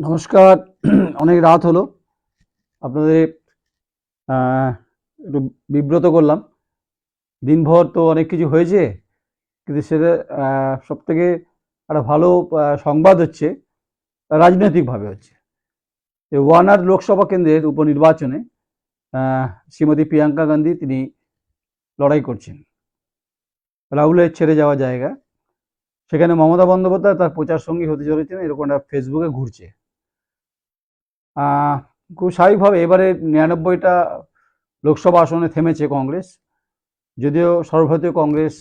নমস্কার। অনেক রাত হলো। আপনাদের একটু বিব্রত করলাম। দিনভর তো অনেক কিছু হয়েছে, কিন্তু সেটা সব থেকে একটা ভালো সংবাদ হচ্ছে, রাজনৈতিকভাবে হচ্ছে। ওয়ানার লোকসভা কেন্দ্রের উপনির্বাচনে শ্রীমতী প্রিয়াঙ্কা গান্ধী তিনি লড়াই করছেন। রাহুলের ছেড়ে যাওয়া জায়গা। সেখানে মমতা বন্দ্যোপাধ্যায় তার প্রচার সঙ্গী হতে চলেছেন, এরকম একটা ফেসবুকে ঘুরছে। খুব স্বাভাবিকভাবে এবারে নিরানব্বইটা লোকসভা আসনে থেমেছে কংগ্রেস। যদিও সর্বভারতীয় কংগ্রেস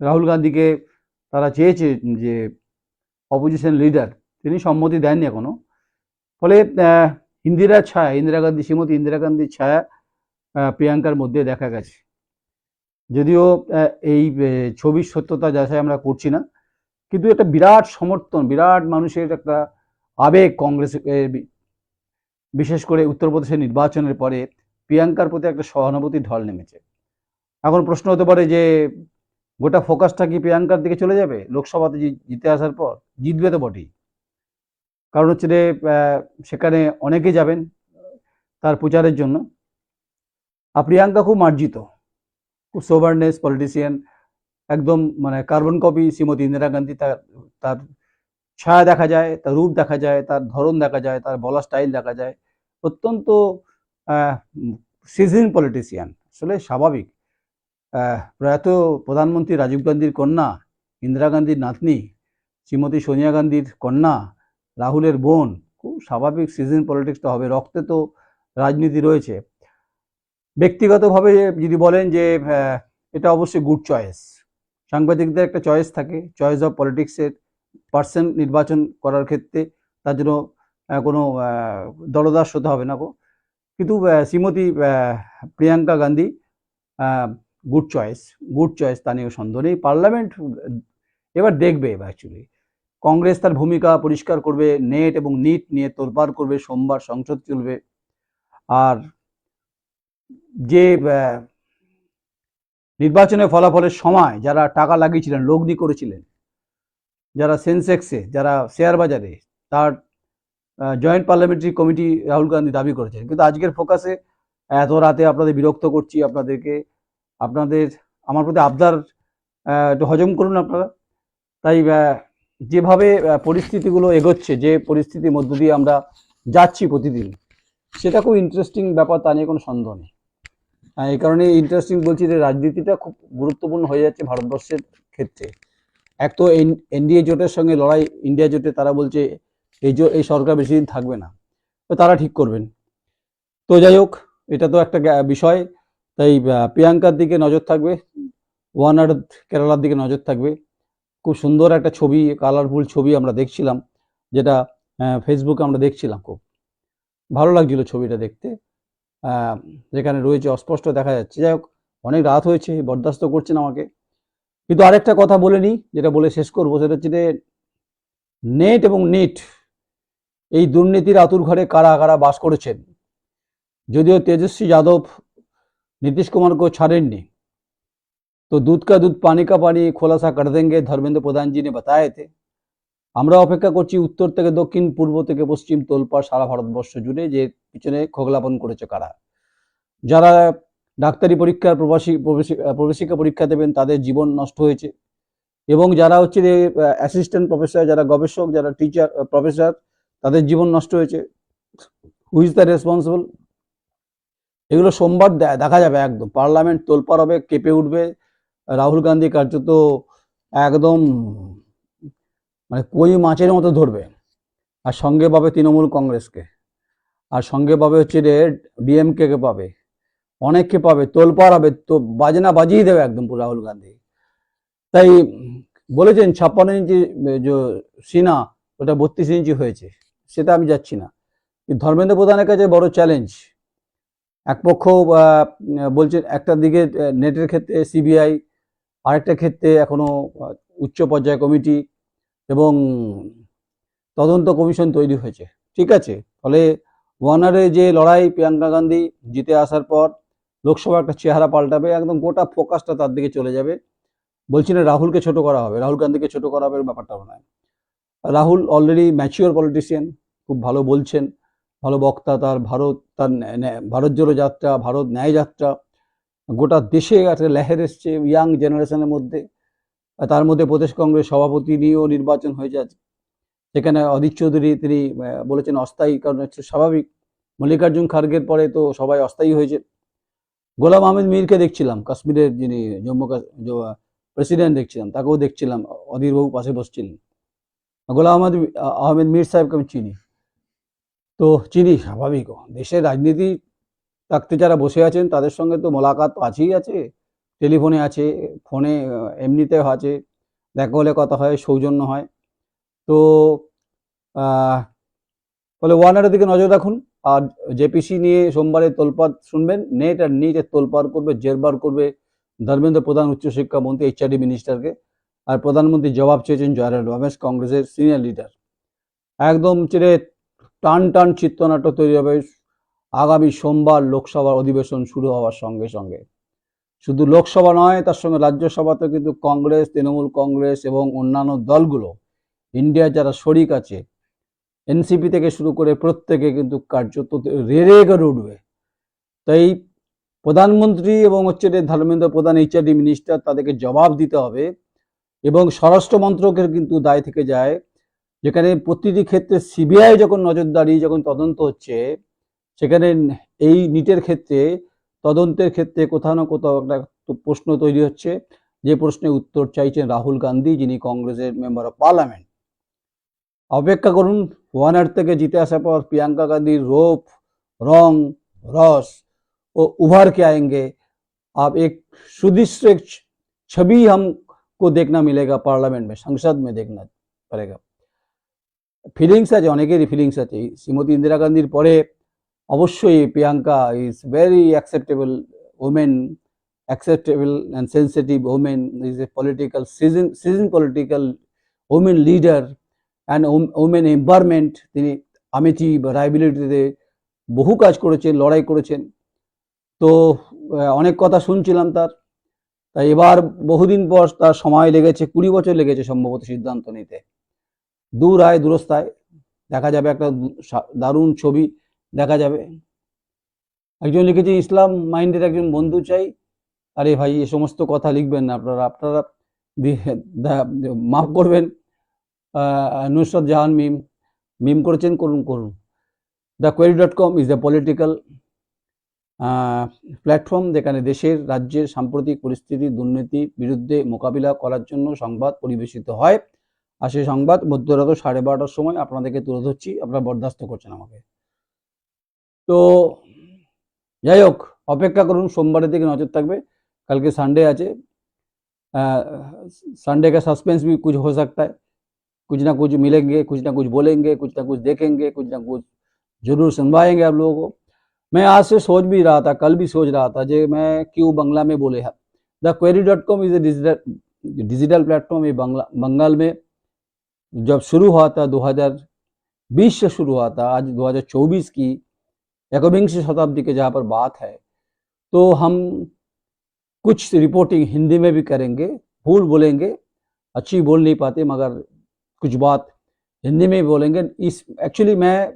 রাহুল গান্ধীকে তারা চেয়েছে যে অপোজিশন লিডার তিনি সম্মতি দেননি এখনও। ফলে ইন্দিরা ছায়া, ইন্দিরা গান্ধী, শ্রীমতী ইন্দিরা গান্ধীর ছায়া প্রিয়াঙ্কার মধ্যে দেখা গেছে। যদিও এই ছবির সত্যতা যাচাই আমরা করছি না, কিন্তু একটা বিরাট সমর্থন, বিরাট মানুষের একটা আবেগ কংগ্রেস বিশেষ করে উত্তরপ্রদেশের নির্বাচনের পরে প্রিয়াঙ্কার প্রতি একটা সহানুভূতির ঢল নেমেছে। এখন প্রশ্ন হতে পারে যে, গোটা ফোকাসটা কি প্রিয়াঙ্কার দিকে চলে যাবে? লোকসভাতে জিতে আসার পর জিতবে তো বটেই। কারণ হচ্ছে যে সেখানে অনেকে যাবেন তার প্রচারের জন্য। আর প্রিয়াঙ্কা খুব মার্জিত, খুব সোভারনেস পলিটিশিয়ান একদম মানে কার্বন কপি শ্রীমতী ইন্দিরা গান্ধী তার তার ছায়া দেখা যায়, তার রূপ দেখা যায়, তার ধরন দেখা যায়, তার বলার স্টাইল দেখা যায়। অত্যন্ত সিজন পলিটিশিয়ান আসলে স্বাভাবিক। প্রয়াত প্রধানমন্ত্রী রাজীব গান্ধীর কন্যা, ইন্দিরা গান্ধীর নাতনি, শ্রীমতী সোনিয়া গান্ধীর কন্যা, রাহুলের বোন, খুব স্বাভাবিক সিজন পলিটিক্সটা হবে, রক্তে তো রাজনীতি রয়েছে। ব্যক্তিগতভাবে যদি বলেন যে এটা অবশ্যই গুড চয়েস সাংবাদিকদের একটা চয়েস থাকে চয়েস অফ পলিটিক্সের পার্সন নির্বাচন করার ক্ষেত্রে তার জন্য কোনো দলদাস হতে হবে না গো। কিন্তু Shrimati Priyanka Gandhi good choice good choice তা নিয়ে সন্দেহ নেই পার্লামেন্ট, এবার দেখবে এবার অ্যাকচুয়ালি কংগ্রেস তার ভূমিকা পরিষ্কার করবে, নেট এবং নিট নিয়ে তোলপাড় করবে, সোমবার সংসদ চলবে। আর যে নির্বাচনের ফলাফলের সময় যারা টাকা লাগিয়েছিলেন, লগ্নি করেছিলেন যারা সেন্সেক্সে, যারা শেয়ার বাজারে, তার joint parliamentary committee Rahul Gandhi দাবি করেছেন। কিন্তু আজকের ফোকাসে এত রাতে আপনাদের বিরক্ত করছি আপনাদেরকে। আপনাদের, আমার প্রতি আবদার একটু হজম করুন আপনারা। তাই যেভাবে পরিস্থিতিগুলো এগোচ্ছে, যে পরিস্থিতির মধ্য দিয়ে আমরা যাচ্ছি প্রতিদিন, সেটা খুব ইন্টারেস্টিং ব্যাপার, তা নিয়ে কোনো সন্দেহ নেই। এই কারণে ইন্টারেস্টিং বলছি যে রাজনীতিটা খুব গুরুত্বপূর্ণ হয়ে যাচ্ছে ভারতবর্ষের ক্ষেত্রে। এক তো এনডিএ জোটের সঙ্গে লড়াই, ইন্ডিয়া জোটে তারা বলছে এই জো, এই সরকার বেশি দিন থাকবে না। তো তারা ঠিক করবেন। তো যাই হোক, এটা তো একটা বিষয়। তাই প্রিয়াঙ্কার দিকে নজর থাকবে, ওয়ান আর্থ কেরালার দিকে নজর থাকবে। খুব সুন্দর একটা ছবি, কালারফুল ছবি আমরা দেখছিলাম, যেটা ফেসবুকে আমরা দেখছিলাম খুব। ভালো লাগছিল ছবিটা দেখতে। যেখানে রয়েছে অস্পষ্ট দেখা যাচ্ছে। যাই হোক, অনেক রাত হয়েছে, বরদাস্ত করছেন আমাকে। কিন্তু আরেকটা কথা বলে নিই, যেটা বলে শেষ করব, সেটা হচ্ছে যে নেট এবং নিট, এই দুর্নীতির আতুর ঘরে কারা কারা বাস করেছেন? যদিও তেজস্বী যাদব, নীতিশ কুমারকেও ছাড়েননি। তো দুধ কা দুধ, পানি কা পানি, খোলাসা কর দেঙ্গে, ধর্মেন্দ্র প্রধানজি নে থে। আমরা অপেক্ষা করছি উত্তর থেকে দক্ষিণ, পূর্ব থেকে পশ্চিম, তোলপাড়, সারা ভারতবর্ষ জুড়ে যে পিছনে খোগলাপন করেছে কারা। যারা ডাক্তারি পরীক্ষার প্রবাসী, প্রবেশী- প্রবেশিকা পরীক্ষা দেবেন, তাদের জীবন নষ্ট হয়েছে। এবং যারা হচ্ছে যে অ্যাসিস্ট্যান্ট প্রফেসর যারা গবেষক, যারা টিচার প্রফেসর তাদের জীবন নষ্ট হয়েছে। হুইজ দ্য রেসপন্সিবল এগুলো সোমবার দেখা যাবে একদম। পার্লামেন্ট তোলপাড় হবে, কেঁপে উঠবে। রাহুল গান্ধী কার্যত একদম মানে কই মাছের মতো ধরবে। আর সঙ্গে পাবে তৃণমূল কংগ্রেসকে। আর সঙ্গে পাবে হচ্ছে রে ডিএমকে কে পাবে। অনেককে পাবে, তোলপাড় হবে, তো বাজনা বাজিয়ে দেবে একদম রাহুল গান্ধী। তাই বলেছেন ছাপ্পান্ন ইঞ্চি যে সিনা, ওটা বত্রিশ ইঞ্চি হয়েছে, সেটা আমি যাচ্ছি না। ধর্মেন্দ্র প্রধানের কাছে বড় চ্যালেঞ্জ এক পক্ষ বলছেন একটা দিকে নেটের ক্ষেত্রে সিবিআই, আরেকটা ক্ষেত্রে এখনও উচ্চ পর্যায় কমিটি এবং তদন্ত কমিশন তৈরি হয়েছে। ঠিক আছে? ফলে ওয়ানারে যে লড়াই, প্রিয়াঙ্কা গান্ধী জিতে আসার পর লোকসভা একটা চেহারা পাল্টাবে, একদম গোটা ফোকাসটা তার দিকে চলে যাবে। বলছি না রাহুলকে ছোট করা হবে, রাহুল গান্ধীকে ছোট করা হবে ব্যাপারটাও নয়। রাহুল অলরেডি ম্যাচিওর পলিটিশিয়ান খুব ভালো বলছেন, ভালো বক্তা তার, ভারত তার ভারত জোড়ো যাত্রা, ভারত ন্যায় যাত্রা, গোটা দেশে একটা লেহের এসছে ইয়াং জেনারেশনের মধ্যে। তার মধ্যে প্রদেশ কংগ্রেস সভাপতি নিয়েও নির্বাচন হয়ে যাচ্ছে সেখানে অধীর চৌধুরী, তিনি বলেছেন অস্থায়ী, কারণ হচ্ছে স্বাভাবিক। মল্লিকার্জুন খার্গের পরে তো সবাই অস্থায়ী হয়েছে। গোলাম আহমেদ মীরকে দেখছিলাম কাশ্মীরের যিনি জম্মু প্রেসিডেন্ট দেখছিলাম তাকেও দেখছিলাম অধীরবাবু পাশে বসছিলেন। গোলাম আহমদ আহমেদ মীর সাহেবকে আমি চিনি। তো চিনি স্বাভাবিক দেশের রাজনীতি থাকতে যারা বসে আছেন তাদের সঙ্গে তো মোলাকাত তো আছেই আছে টেলিফোনে আছে ফোনে আহ, এমনিতেও আছে দেখা হলে কথা হয় সৌজন্য হয়। তো ফলে ওয়ানারের দিকে নজর রাখুন। আর জেপিসি নিয়ে সোমবারে তোলপাড় শুনবেন, নেট আর নিটে তোলপাড় করবে, জেরবার করবে ধর্মেন্দ্র প্রধান উচ্চশিক্ষা মন্ত্রী এইচআরডি মিনিস্টারকে আর প্রধানমন্ত্রী জবাব চেয়েছেন জয়রাল রমেশ, কংগ্রেসের সিনিয়র লিডার একদম চিরে টান টান চিত্রনাট্য তৈরি হবে। আগামী সোমবার লোকসভার অধিবেশন শুরু হওয়ার সঙ্গে সঙ্গে। শুধু লোকসভা নয়, তার সঙ্গে রাজ্যসভাতে কিন্তু কংগ্রেস, তৃণমূল কংগ্রেস এবং অন্যান্য দলগুলো, ইন্ডিয়ার যারা শরিক আছে এনসিপি থেকে শুরু করে প্রত্যেকে কিন্তু কার্যত রেড়ে করে উঠবে। তাই প্রধানমন্ত্রী এবং হচ্ছে ধর্মেন্দ্র প্রধান, এইচআরডি মিনিস্টার তাদেরকে জবাব দিতে হবে এবং স্বরাষ্ট্র মন্ত্রকের কিন্তু দায় থেকে যায়। যেখানে প্রতিটি ক্ষেত্রে সিবিআই যখন নজরদারি, যখন তদন্ত হচ্ছে, সেখানে এই নিটের ক্ষেত্রে, তদন্তের ক্ষেত্রে কোথাও না কোথাও একটা প্রশ্ন তৈরি হচ্ছে। যে প্রশ্নের উত্তর চাইছেন রাহুল গান্ধী, যিনি কংগ্রেসের মেম্বার অফ পার্লামেন্ট। অপেক্ষা করুন ওয়ান আর্থ থেকে জিতে আসার পর প্রিয়াঙ্কা গান্ধীর রূপ রং रस वो उभर के आएंगे आप एक सुदृश्य एक छ- छवि हमको देखना मिलेगा पार्लियामेंट में संसद में देखना पड़ेगा ফিলিংস আছে অনেকেরই ফিলিংস আছে এই শ্রীমতী ইন্দিরা গান্ধীর পরে অবশ্যই Priyanka is very acceptable women acceptable and sensitive women is a political season season political women leader and women empowerment তিনি আমেথি বা রায়বিলিটিতে বহু কাজ করেছেন, লড়াই করেছেন। তো অনেক কথা শুনছিলাম তার। তাই এবার বহুদিন পর তার সময় লেগেছে, কুড়ি বছর লেগেছে সম্ভবত সিদ্ধান্ত নিতে। দূর আয় দূরস্থায় দেখা যাবে একটা দারুণ ছবি দেখা যাবে। একজন লিখেছে ইসলাম মাইন্ডের একজন বন্ধু চাই। আরে ভাই, এ সমস্ত কথা লিখবেন না আপনারা। আপনারা মাফ করবেন। নুসরত জাহান মিম মিম করেছেন করুন করুন the query dot com is the political platform যেখানে দেশের রাজ্যের সাম্প্রতিক পরিস্থিতি দুর্নীতি বিরুদ্ধে মোকাবিলা করার জন্য সংবাদ পরিবেশিত হয় আর সেই সংবাদ মধ্যরাত সাড়ে বারোটার সময় আপনাদেরকে তুলে ধরছি আপনারা বরদাস্ত করছেন আমাকে তো যাই হোক অপেক্ষা করুন সোমবারের দিকে নজর থাকবে কালকে সানডे আছে संडे का सस्पेंस भी कुछ हो सकता है कुछ ना कुछ मिलेंगे, कुछ ना कुछ बोलेंगे, कुछ ना कुछ देखेंगे, कुछ ना कुछ ज़रूर सुनवाएँगे आप लोगों को। मैं आज से सोच भी रहा था, कल भी सोच रहा था जे मैं क्यों बंगला में बोले है। The Query dot com is a digital digital platform ये बंगला, बंगाल में जब शुरू हुआ था 2020 से शुरू हुआ था, आज 2024 की एकविंश शताब्दी के जहाँ पर बात है तो हम कुछ रिपोर्टिंग हिंदी में भी करेंगे, भूल बोलेंगे, अच्छी बोल नहीं पाते, मगर कुछ बात हिंदी में बोलेंगे। इस एक्चुअली मैं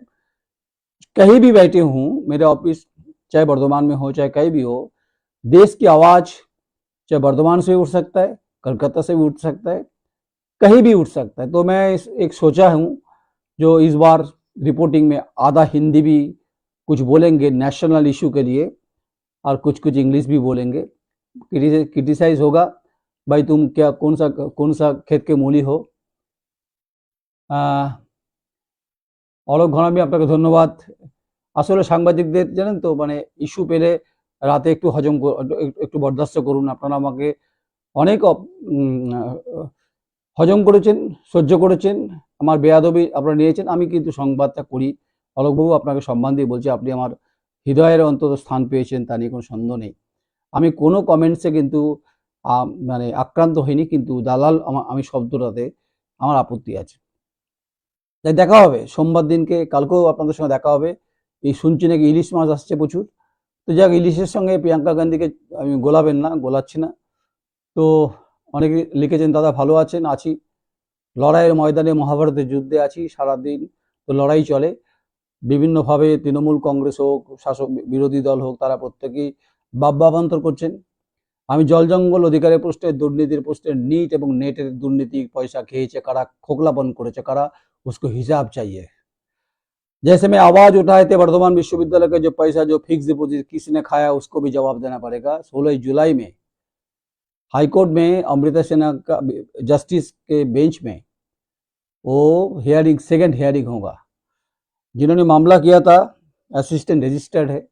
कहीं भी बैठे हूँ, मेरे ऑफ़िस चाहे वर्धमान में हो, चाहे कहीं भी हो, देश की आवाज़ चाहे वर्धमान से उठ सकता है, कलकत्ता से भी उठ सकता है, कहीं भी उठ सकता है। तो मैं इस, एक सोचा हूँ, जो इस बार रिपोर्टिंग में आधा हिंदी भी कुछ बोलेंगे नेशनल इशू के लिए, और कुछ कुछ इंग्लिश भी बोलेंगे। क्रिटिसाइज होगा, भाई तुम क्या, कौन सा कौन सा खेत के मूली हो? অলোক ঘনামি, আপনাকে ধন্যবাদ। আসলে সাংবাদিকদের, জানেন তো মানে ইস্যু পেলে রাতে একটু হজম একটু- বরদাস্ত করুন। আপনারা আমাকে অনেক হজম করেছেন, সহ্য করেছেন, আমার বেয়াদবি আপনারা নিয়েছেন। আমি কিন্তু সংবাদটা করি। অলোকবাবু, আপনাকে সম্মান দিয়ে বলছি, আপনি আমার হৃদয়ের অন্তত স্থান পেয়েছেন, তা নিয়ে কোনো সন্দেহ নেই। আমি কোনো কমেন্টসে কিন্তু মানে আক্রান্ত হইনি, কিন্তু দালাল আমি শব্দটাতে আমার আপত্তি আছে। তাই দেখা হবে। সোমবার দিনকে কালকেও আপনাদের সঙ্গে দেখা হবে। এই শুনছি নাকি ইলিশ মাছ আসছে প্রচুর। তো যাক, ইলিশের সঙ্গে প্রিয়াঙ্কা গান্ধীকে আমি গোলাবেন না, গোলাচ্ছি না। তো অনেকে লিখেছেন, দাদা ভালো আছেন? আছি। লড়াইয়ের ময়দানে মহাভারতের যুদ্ধে আছি সারাদিন। তো লড়াই চলে। বিভিন্নভাবে তৃণমূল কংগ্রেস হোক, শাসক বিরোধী দল হোক, তারা প্রত্যেকেই বাব্যাবান্তর করছেন। আমি জল জঙ্গল অধিকারের প্রশ্নে, দুর্নীতির প্রশ্নে, নিট এবং নেটের দুর্নীতি পয়সা খেয়েছে, কারা খোকলাপন করেছে, কারা उसको हिसाब चाहिए। जैसे मैं आवाज़ उठाए थे वर्धमान विश्वविद्यालय का जो पैसा, जो फिक्स डिपॉजिट किसने खाया, उसको भी जवाब देना पड़ेगा। सोलह जुलाई में हाईकोर्ट में अमृता सिन्हा का जस्टिस के बेंच में वो हियरिंग, सेकेंड हियरिंग होगा। जिन्होंने मामला किया था, असिस्टेंट रजिस्टर्ड है,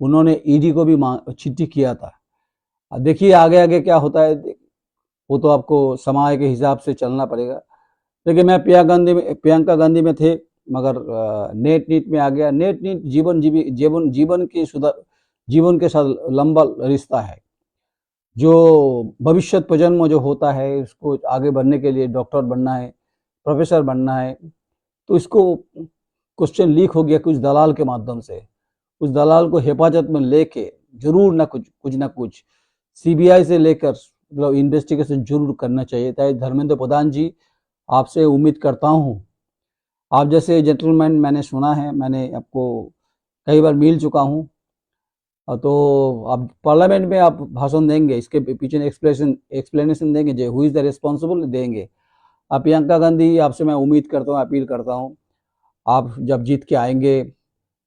उन्होंने ईडी को भी चिट्ठी किया था। देखिए आगे आगे क्या होता है, वो तो आपको समाज के हिसाब से चलना पड़ेगा। देखिए मैं प्रिया गांधी में, प्रियंका गांधी में थे, मगर नेट नीट में आ गया। नेट नीट जीवन जीवी, जीवन जीवन के सुधार, जीवन के साथ लंबा रिश्ता है। जो भविष्य प्रजन्म जो होता है, उसको आगे बढ़ने के लिए डॉक्टर बनना है, प्रोफेसर बनना है तो इसको क्वेश्चन लीक हो गया कुछ दलाल के माध्यम से। उस दलाल को हिफाजत में लेके ज़रूर ना कुछ कुछ ना कुछ सीबीआई से लेकर मतलब इन्वेस्टिगेशन ज़रूर करना चाहिए। ताकि धर्मेंद्र प्रधान जी आपसे उम्मीद करता हूँ। आप जैसे जेंटलमैन मैंने सुना है, मैंने आपको कई बार मिल चुका हूँ। तो आप पार्लियामेंट में आप भाषण देंगे, इसके पीछे एक्सप्लेनेशन एक्सप्लेनेशन देंगे, जो हु इज़ द रिस्पॉन्सिबल देंगे। आप प्रियंका गांधी आपसे मैं उम्मीद करता हूँ, अपील करता हूँ, आप जब जीत के आएँगे,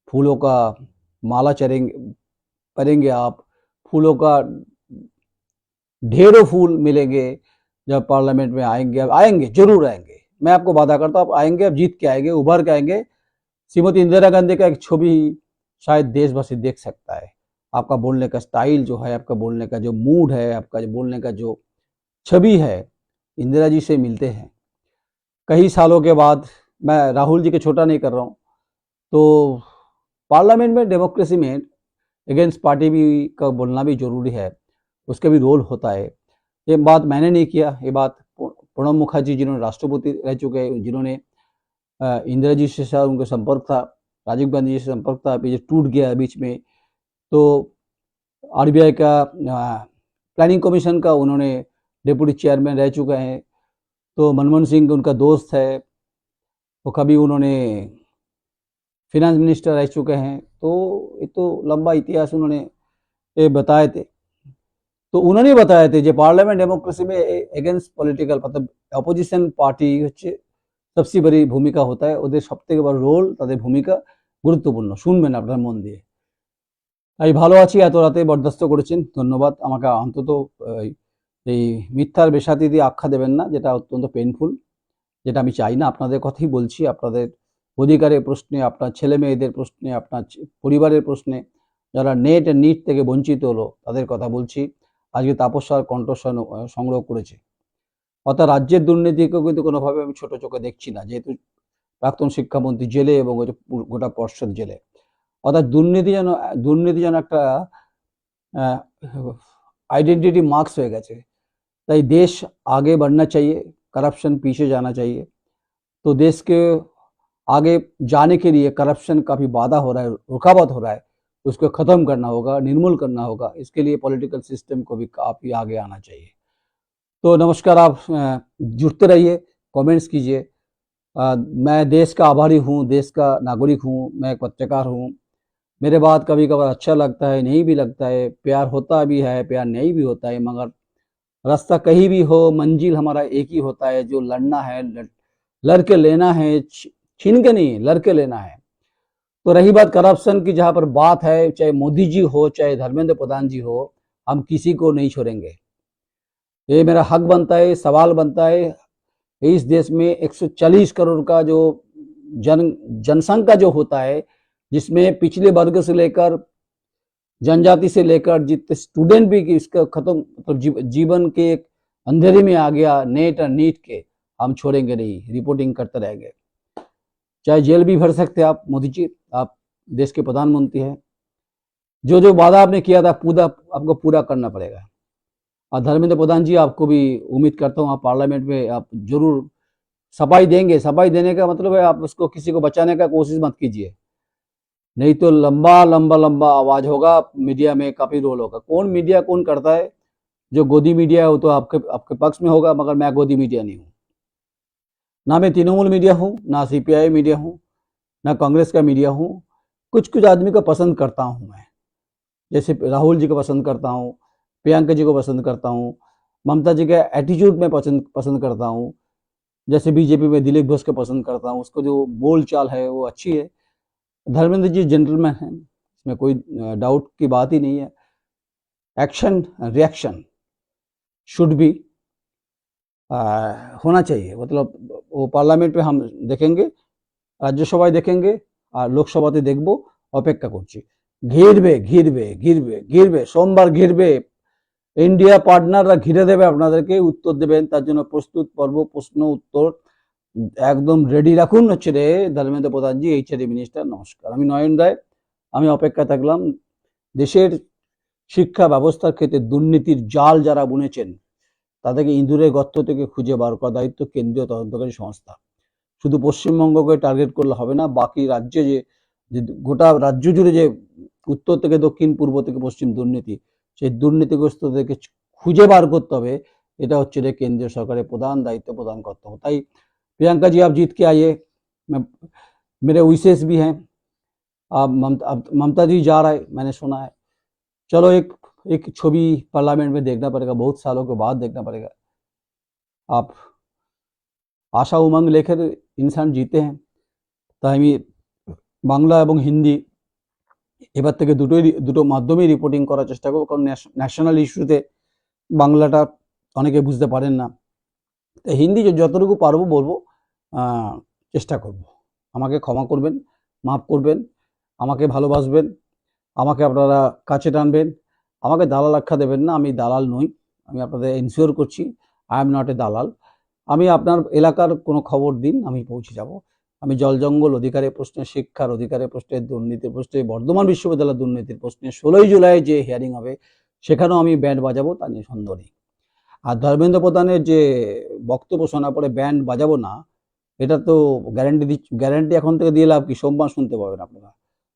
फूलों का माला चढ़ेंगे करेंगे आप, फूलों का ढेरों फूल मिलेंगे जब पार्लियामेंट में आएँगे, अब आएँगे, ज़रूर आएँगे। मैं आपको वादा करता हूँ, आप आएँगे अब जीत के आएँगे, उभर के आएँगे। श्रीमती इंदिरा गांधी का एक छवि शायद देशवासी देख सकता है। आपका बोलने का स्टाइल जो है, आपका बोलने का जो मूड है, आपका जो बोलने का जो छवि है, इंदिरा जी से मिलते हैं। कई सालों के बाद, मैं राहुल जी के छोटा नहीं कर रहा हूँ तो पार्लियामेंट में डेमोक्रेसी में अगेंस्ट पार्टी भी का बोलना भी ज़रूरी है, उसका भी रोल होता है। ये बात मैंने नहीं किया, ये बात प्रणब मुखर्जी जिन्होंने राष्ट्रपति रह चुके हैं, जिन्होंने इंदिरा जी से साथ उनका संपर्क था, राजीव गांधी जी से संपर्क था, अभी टूट गया बीच में। तो आरबीआई का प्लानिंग कमीशन का उन्होंने डिप्टी चेयरमैन रह चुके हैं। तो मनमोहन सिंह उनका दोस्त है वो कभी उन्होंने फिनेंस मिनिस्टर रह चुके हैं। तो ये तो लंबा इतिहास उन्होंने ये बताए थे। तो उन्होंने बताए थे जो पार्लियामेंट डेमोक्रेसी में एगेंस्ट पॉलिटिकल मतलब অপোজিশন পার্টি হচ্ছে সবচেয়ে বড় ভূমিকা होता है ওদের সবথেকে বড় রোল তাদের ভূমিকা গুরুত্বপূর্ণ শুনবেন আপনার মন দিয়ে আমি ভালো আছি এত রাতে বরদাস্ত করেছেন ধন্যবাদ আমাকে অন্তত এই- এই মিথ্যার বেসাতি দিয়ে আখ্যা দেবেন না যেটা অত্যন্ত পেইনফুল যেটা আমি চাই না আপনাদের কথাই বলছি আপনাদের অধিকারের প্রশ্নে আপনার ছেলে মেয়েদের প্রশ্নে আপনার ছে- পরিবারের প্রশ্নে যারা নেট নিট থেকে বঞ্চিত হলো তাদের কথা বলছি আজকে তাপস্যার কণ্ঠস্বর আহ, সংগ্রহ করেছে অর্থাৎ রাজ্যের দুর্নীতিকেও কিন্তু কোনোভাবে আমি ছোট চোখে দেখছি না যেহেতু প্রাক্তন শিক্ষামন্ত্রী জেলে এবং ওই যে পু- গোটা পর্ষদ জেলে অর্থাৎ দুর্নীতি যেন দুর্নীতি যেন একটা आइडेंटिटी मार्क्स হয়ে গেছে তাই देश आगे बढ़ना चाहिए करप्शन पीछे जाना चाहिए तो देश के आगे जाने के लिए करप्शन काफ़ी बाधा हो रहा है रुकावट हो रहा है उसको ख़त्म करना होगा निर्मूल करना होगा। इसके लिए पॉलिटिकल सिस्टम को भी काफ़ी आगे आना चाहिए। तो नमस्कार आप जुड़ते रहिए कमेंट्स कीजिए। मैं देश का आभारी हूँ देश का नागरिक हूँ मैं एक पत्रकार हूँ। मेरे बात कभी कभार अच्छा लगता है नहीं भी लगता है प्यार होता भी है प्यार नहीं भी होता है मगर रास्ता कहीं भी हो मंजिल हमारा एक ही होता है जो लड़ना है लड़, लड़ के लेना है छीन के नहीं लड़ के लेना है। तो रही बात करप्शन की जहाँ पर बात है चाहे मोदी जी हो चाहे धर्मेंद्र प्रधान जी हो हम किसी को नहीं छोड़ेंगे। ये मेरा हक बनता है सवाल बनता है। इस देश में 140 करोड़ का जो जन जनसंख्या जो होता है जिसमें पिछले वर्ग से लेकर जनजाति से लेकर जितने स्टूडेंट भी इसका खत्म मतलब जीव, जीवन के एक अंधेरे में आ गया नेट और नीट के हम छोड़ेंगे नहीं रिपोर्टिंग करते रहेंगे। चाहे जेल भी भर सकते आप मोदी जी। आप देश के प्रधानमंत्री हैं। जो जो वादा आपने किया था, पूरा आपको पूरा करना पड़ेगा। और धर्मेंद्र प्रधान जी, आपको भी उम्मीद करता हूँ, आप पार्लियामेंट में आप ज़रूर सफ़ाई देंगे। सफ़ाई देने का मतलब है, आप उसको किसी को बचाने का कोशिश मत कीजिए। नहीं तो लंबा लंबा लंबा आवाज़ होगा, मीडिया में काफ़ी रोल होगा। कौन मीडिया, कौन करता है? जो गोदी मीडिया है, वो तो आपके आपके पक्ष में होगा, मगर मैं गोदी मीडिया नहीं हूँ। ना मैं तृणमूल मीडिया हूँ, ना सीपीआई मीडिया हूँ। ना कांग्रेस का मीडिया हूँ कुछ कुछ आदमी को पसंद करता हूँ मैं। जैसे राहुल जी को पसंद करता हूँ प्रियंका जी को पसंद करता हूँ ममता जी का एटीट्यूड में पसंद पसंद करता हूँ। जैसे बीजेपी में दिलीप घोष को पसंद करता हूँ उसको जो बोल चाल है वो अच्छी है। धर्मेंद्र जी जेंटलमैन है इसमें कोई डाउट की बात ही नहीं है। एक्शन रिएक्शन शुड भी आ, होना चाहिए। मतलब वो पार्लियामेंट में हम देखेंगे রাজ্যসভায় দেখেঙ্গে, আর লোকসভাতে দেখব, অপেক্ষা করছি। ঘিরবে ঘিরবে ঘিরবে ঘিরবে, সোমবার ঘিরবে। ইন্ডিয়া পার্টনাররা ঘিরে দেবে, আপনাদেরকে উত্তর দেবেন, তার জন্য প্রস্তুত পর্ব, প্রশ্ন, উত্তর একদম রেডি রাখুন। হচ্ছে রে, ধর্মেন্দ্র প্রধানজি এইচআরডি মিনিস্টার নমস্কার। আমি নয়ন রায়, আমি অপেক্ষা থাকলাম দেশের শিক্ষা ব্যবস্থার ক্ষেত্রে দুর্নীতির জাল যারা বুনেছেন, তাদেরকে ইঁদুরের গর্ত থেকে খুঁজে বার করা দায়িত্ব কেন্দ্রীয় তদন্তকারী সংস্থা। শুধু পশ্চিমবঙ্গকে টার্গেট করলে হবে না বাকি রাজ্যে যে যে গোটা রাজ্য জুড়ে যে উত্তর থেকে দক্ষিণ পূর্ব থেকে পশ্চিম দুর্নীতি সেই দুর্নীতিগ্রস্তদেরকে খুঁজে বার করতে হবে এটা হচ্ছে রে কেন্দ্রীয় সরকারের প্রধান দায়িত্ব প্রদান করতে হবে তাই प्रियंका जी आप जीत के आइए मैं मेरे विशेष भी हैं आप ममता अब ममता जी जा रहा है मैंने सुना है चलो एक एक छवि पार्लियामेंट में देखना पड़ेगा बहुत सालों के बाद देखना पड़ेगा आप আশা উমঙ্গ লেখের ইনসান জিতে হ্যাঁ তাই আমি বাংলা এবং হিন্দি এবার থেকে দুটোই দুটো মাধ্যমেই রিপোর্টিং করার চেষ্টা করব কারণ ন্যাশনাল ইস্যুতে বাংলাটা অনেকে বুঝতে পারেন না তাই হিন্দি যতটুকু পারব বলব চেষ্টা করব আমাকে ক্ষমা করবেন মাফ করবেন আমাকে ভালোবাসবেন আমাকে আপনারা কাছে টানবেন আমাকে দালাল আখ্যা দেবেন না আমি দালাল নই আমি আপনাদের এনশিওর করছি আই এম নট এ দালাল আমি আপনার এলাকার কোনো খবর দিন, আমি পৌঁছে যাব। আমি জল জঙ্গল অধিকারের প্রশ্নে, শিক্ষার অধিকারের প্রশ্নে, দুর্নীতির প্রশ্নে, বর্ধমান বিশ্ববিদ্যালয়ের দুর্নীতির প্রশ্নে ষোলোই জুলাই যে হিয়ারিং হবে, সেখানেও আমি ব্যান্ড বাজাবো, তা নিয়ে সন্দেহ নেই। আর ধর্মেন্দ্র প্রধানের যে বক্তব্য শোনার পরে ব্যান্ড বাজাবো না, এটা তো গ্যারান্টি দিচ্ছি গ্যারান্টি এখন থেকে দিয়ে লাভ কি? সোমবার শুনতে পাবেন আপনারা।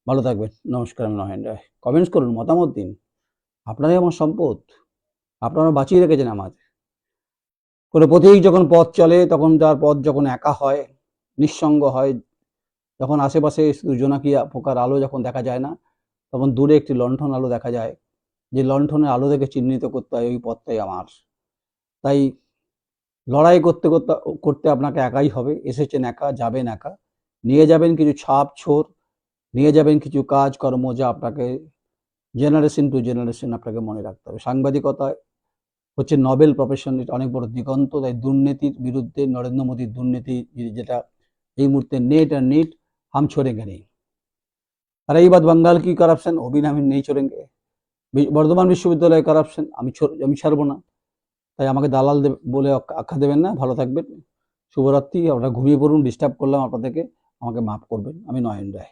ভালো থাকবেন। নমস্কার, আমি নহেন রায়। কমেন্টস করুন, মতামত দিন। আপনারাই আমার সম্পদ। আপনারা বাঁচিয়ে রেখেছেন আমাদের। কোনো পথেই যখন পথ চলে, তখন তার পথ যখন একা হয়, নিঃসঙ্গ হয় যখন আশেপাশে শুধু জোনাকি পোকার আলো যখন দেখা যায় না, তখন দূরে একটি লণ্ঠন আলো দেখা যায়। যে লণ্ঠনের আলো থেকে চিহ্নিত করতে হয়, ওই পথটাই আমার। তাই লড়াই করতে করতে করতে আপনাকে একাই হবে। এসেছেন একা, যাবেন একা। নিয়ে যাবেন কিছু ছাপ, ছোর। নিয়ে যাবেন কিছু কাজ কর্ম যা আপনাকে জেনারেশন টু জেনারেশন আপনাকে মনে রাখতে হবে। সাংবাদিকতায় হচ্ছে নবেল প্রফেশন এটা অনেক বড় দিগন্ত। তাই দুর্নীতির বিরুদ্ধে নরেন্দ্র মোদীর দুর্নীতি যেটা এই মুহূর্তে নেট আর নেট আম ছড়ে নেই। আর এই বাদ বাঙ্গাল কি করাপশন অবিন আমি নেই ছোড়েঙ্গে। বর্ধমান বিশ্ববিদ্যালয়ে করাপশন আমি আমি ছাড়বো না। তাই আমাকে দালাল বলে আখ্যা দেবেন না, ভালো থাকবেন। শুভরাত্রি, আপনারা ঘুমিয়ে পড়ুন ডিস্টার্ব করলাম আপনাদেরকে, আমাকে মাফ করবেন। আমি নয়ন রায়।